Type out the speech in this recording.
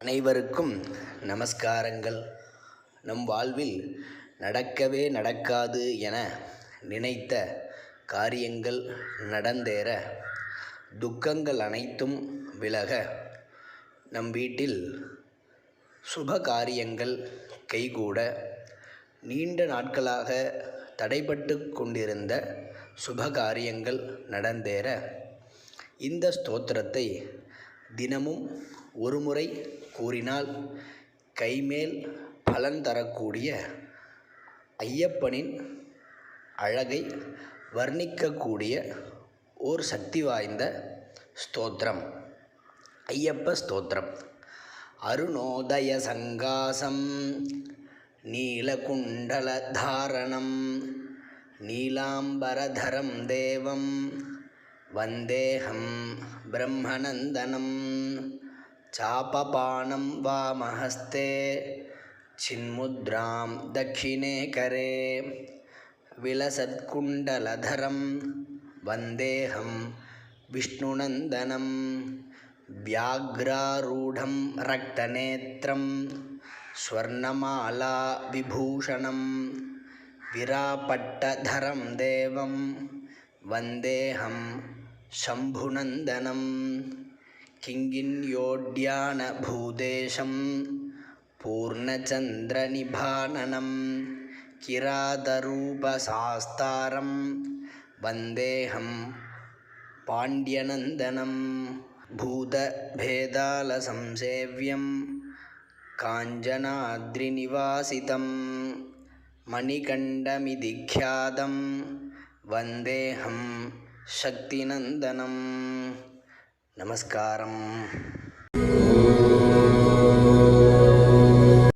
அனைவருக்கும் நமஸ்காரங்கள். நம் வாழ்வில் நடக்கவே நடக்காது என நினைத்த காரியங்கள் நடந்தேற துக்கங்கள் அனைத்தும் விலக நம் வீட்டில் சுப காரியங்கள் கைகூட நீண்ட நாட்களாக தடைபட்டு கொண்டிருந்த சுப காரியங்கள் நடந்தேற இந்த ஸ்தோத்திரத்தை தினமும் ஒரு முறை கூறினால் கைமேல் பலன் தரக்கூடிய ஐயப்பனின் அழகை வர்ணிக்கக்கூடிய ஓர் சக்தி வாய்ந்த ஸ்தோத்திரம். ஐயப்ப ஸ்தோத்திரம். அருணோதய சங்காசம் நீலகுண்டலதாரணம் நீலாம்பரதரம் தேவம் वन्देऽहं ब्रह्मनन्दनं चापपानं वामहस्ते चिन्मुद्रां दक्षिणे करे विलसत्कुण्डलधरं वन्देऽहं विष्णुनन्दनं व्याघ्रारूढं रक्तनेत्रं स्वर्णमाला विभूषणं विरापट्टधरं देवम् वन्देऽहं शम्भुनन्दनं किङ्गिन्योड्यानभूदेशं पूर्णचन्द्रनिभाननं किरातरूपशास्तारं वन्देऽहं पाण्ड्यनन्दनं भूतभेदालसंसेव्यं काञ्चनाद्रिनिवासितं मणिकण्डमिति வந்தேஹம் சக்திநந்தனம். நமஸ்காரம்.